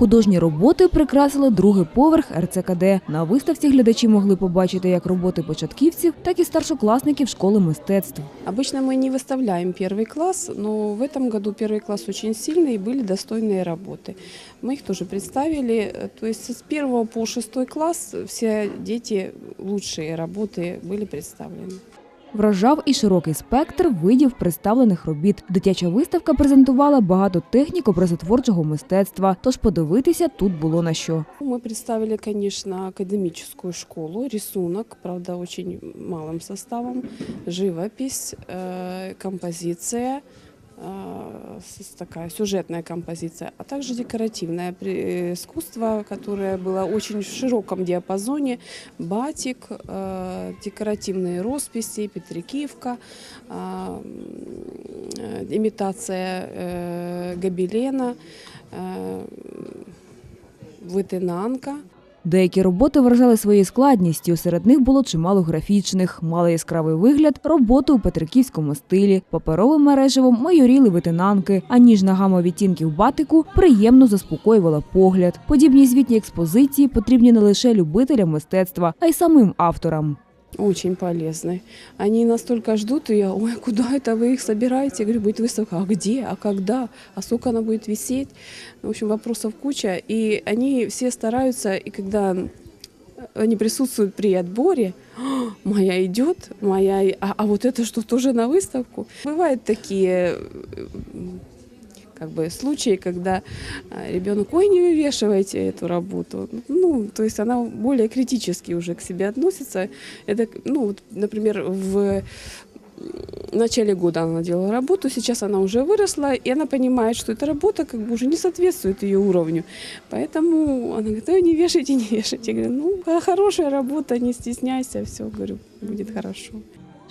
Художні роботи прикрасили другий поверх РЦКД. На виставці глядачі могли побачити як роботи початківців, так і старшокласників школи мистецтв. Обычно мы не выставляем первый класс, но в этом году первый класс очень сильный и были достойные работы. Мы их тоже представили. Э, То есть с первого по шестой класс все дети, лучшие работы были представлены. Вражав і широкий спектр видів представлених робіт. Дитяча виставка презентувала багато технік образотворчого мистецтва, тож подивитися тут було на що. Мы представили, конечно, академическую школу, рисунок, правда, очень малым составом, живопись, э, композиция, э, с- такая сюжетная композиция, а также декоративное при- э, искусство, которое было очень в широком диапазоне, батик, э, декоративные росписи, петрикивка, а, м, э, имитация э, гобелена, э, витинанка. Деякі роботи вражали своєю складністю. Серед них було чимало графічних, мали яскравий вигляд, роботи у петриківському стилі. Паперовим мережевом майоріли витинанки, а ніжна гама відтінків батику приємно заспокоювала погляд. Подібні звітні експозиції потрібні не лише любителям мистецтва, а й самим авторам. Очень полезны. Они настолько ждут, и я, ой, куда это вы их собираете? Я говорю, будет выставка, а где, а когда, а сколько она будет висеть? В общем, вопросов куча. И они все стараются, и когда они присутствуют при отборе, «А, моя идет, моя, и- а, а вот это что, тоже на выставку? Бывают такие м, как бы случаи, когда а, ребенок, ой, не вывешивайте эту работу. Ну, то есть она более критически уже к себе относится. Это, ну, вот, например, в начале года она делала работу, сейчас она уже выросла, и она понимает, что эта работа как бы уже не соответствует ее уровню. Поэтому она говорит, ой, не вешайте, не вешайте. Я говорю, ну, хорошая работа, не стесняйся, все, говорю, будет хорошо.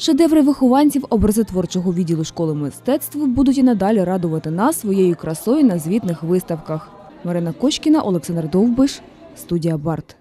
Шедеври вихованців образотворчого відділу школи мистецтв будуть і надалі радувати нас своєю красою на звітних виставках. Марина Кочкіна, Олександр Довбиш, студія Барт.